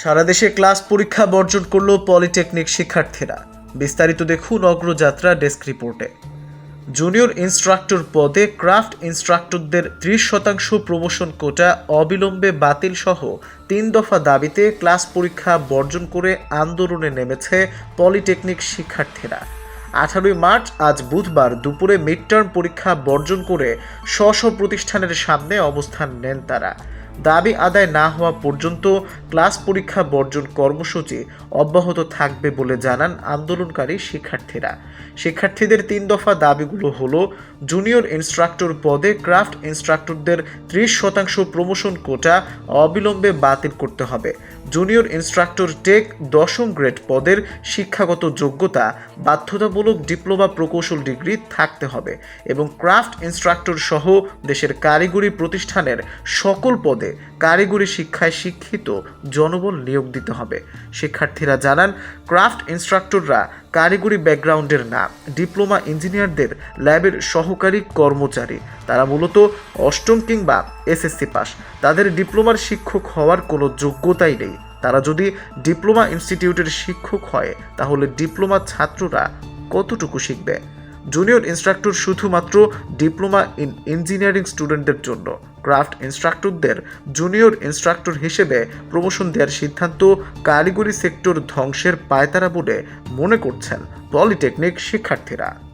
সারা দেশে ক্লাস পরীক্ষা বর্জন করল পলিটেকনিক শিক্ষার্থীরা। বিস্তারিত দেখুন অগ্রযাত্রা ডেস্ক রিপোর্টে। জুনিয়র ইনস্ট্রাক্টর পদে ক্রাফট ইনস্ট্রাক্টরদের ত্রিশ শতাংশ প্রমোশন কোটা অবিলম্বে বাতিল সহ তিন দফা দাবিতে ক্লাস পরীক্ষা বর্জন করে আন্দোলনে নেমেছে পলিটেকনিক শিক্ষার্থীরা। আঠারোই মার্চ আজ বুধবার দুপুরে মিড টার্ম পরীক্ষা বর্জন করে স্ব প্রতিষ্ঠানের সামনে অবস্থান নেন তারা। দাবি আদায় না হওয়া পর্যন্ত ক্লাস পরীক্ষা বর্জন কর্মসূচি অব্যাহত থাকবে বলে জানান আন্দোলনকারী শিক্ষার্থীরা। শিক্ষার্থীদের তিন দফা দাবিগুলো হলো, জুনিয়র ইনস্ট্রাক্টর পদে ক্রাফট ইনস্ট্রাক্টরদের ত্রিশ শতাংশ প্রমোশন কোটা অবিলম্বে বাতিল করতে হবে। জুনিয়র ইনস্ট্রাক্টর টেক দশম গ্রেড পদের শিক্ষাগত যোগ্যতা, বাধ্যতামূলক ডিপ্লোমা প্রকৌশল ডিগ্রি থাকতে হবে এবং ক্রাফট ইনস্ট্রাক্টর সহ দেশের কারিগরি প্রতিষ্ঠানের সকল পদে কারিগরি শিক্ষায় শিক্ষিত জনবল নিয়োগ দিতে হবে। শিক্ষার্থীরা জানান, ক্রাফট ইনস্ট্রাক্টররা কারিগরি ব্যাকগ্রাউন্ডের না, ডিপ্লোমা ইঞ্জিনিয়ারদের ল্যাবের সহকারী কর্মচারী। তারা মূলত অষ্টম কিংবা এসএসসি পাস। তাদের ডিপ্লোমার শিক্ষক হওয়ার কোনো যোগ্যতাই নেই। তারা যদি ডিপ্লোমা ইনস্টিটিউটের শিক্ষক হয়, তাহলে ডিপ্লোমা ছাত্ররা কতটুকু শিখবে? জুনিয়র ইনস্ট্রাক্টর শুধুমাত্র ডিপ্লোমা ইন ইঞ্জিনিয়ারিং স্টুডেন্টদের জন্য। ক্রাফট ইনস্ট্রাক্টরদের জুনিয়র ইনস্ট্রাক্টর হিসেবে প্রমোশন দেওয়ার সিদ্ধান্ত কারিগরি সেক্টর ধ্বংসের পায়তারা বলে মনে করছেন পলিটেকনিক শিক্ষার্থীরা।